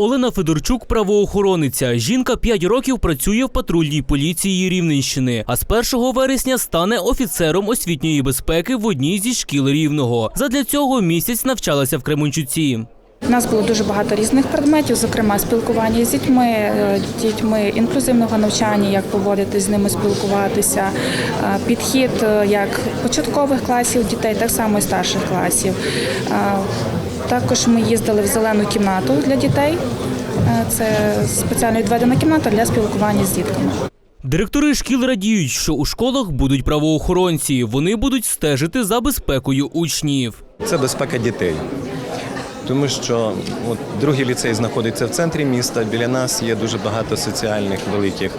Олена Федорчук правоохорониця. Жінка 5 років працює в патрульній поліції Рівненщини, а з 1 вересня стане офіцером освітньої безпеки в одній зі шкіл Рівного. Задля цього місяць навчалася в Кременчуці. У нас було дуже багато різних предметів, зокрема спілкування з дітьми, е, дітьми інклюзивного навчання, як поводити з ними, спілкуватися, е, підхід е, як початкових класів дітей, так само і старших класів. Також ми їздили в зелену кімнату для дітей. Е, Це спеціально відведена кімната для спілкування з дітками. Директори шкіл радіють, що у школах будуть правоохоронці. Вони будуть стежити за безпекою учнів. Це безпека дітей. Тому що от, другий ліцей знаходиться в центрі міста. Біля нас є дуже багато соціальних великих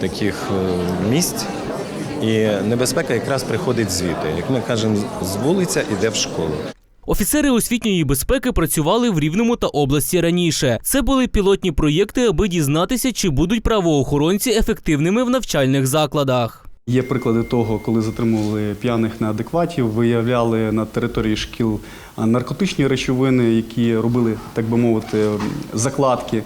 таких е, місць. І небезпека якраз приходить звідти. Як ми кажемо, з вулиця іде в школу. Офіцери освітньої безпеки працювали в Рівному та області раніше. Це були пілотні проєкти, аби дізнатися, чи будуть правоохоронці ефективними в навчальних закладах. Є приклади того, коли затримували п'яних неадекватів, виявляли на території шкіл наркотичні речовини, які робили, так би мовити, закладки,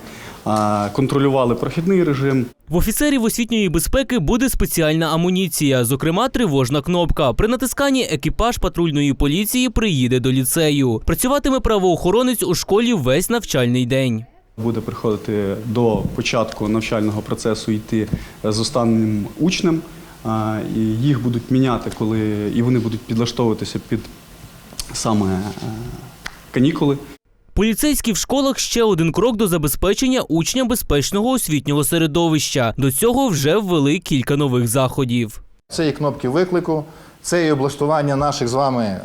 контролювали прохідний режим. В офіцерів освітньої безпеки буде спеціальна амуніція, зокрема тривожна кнопка. При натисканні екіпаж патрульної поліції приїде до ліцею. Працюватиме правоохоронець у школі весь навчальний день. Буде приходити до початку навчального процесу йти з останнім учнем, і їх будуть міняти, коли і вони будуть підлаштовуватися під саме е, канікули. Поліцейські в школах ще один крок до забезпечення учня безпечного освітнього середовища. До цього вже ввели кілька нових заходів. Це і кнопки виклику, це і облаштування наших з вами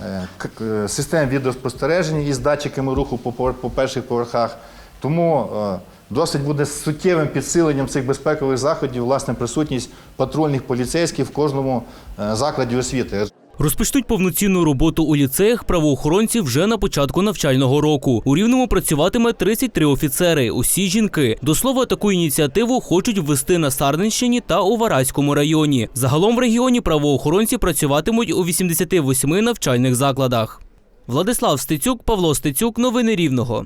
е, систем відеоспостереження із датчиками руху по перших поверхах. Тому е, досить буде суттєвим підсиленням цих безпекових заходів власне присутність патрульних поліцейських в кожному е, закладі освіти. Розпочнуть повноцінну роботу у ліцеях правоохоронці вже на початку навчального року. У рівному працюватиме 33 офіцери, усі жінки. До слова, таку ініціативу хочуть ввести на Сарненщині та у Вараському районі. Загалом в регіоні правоохоронці працюватимуть у 88 навчальних закладах. Владислав Стецюк, Павло Стецюк, новини Рівного.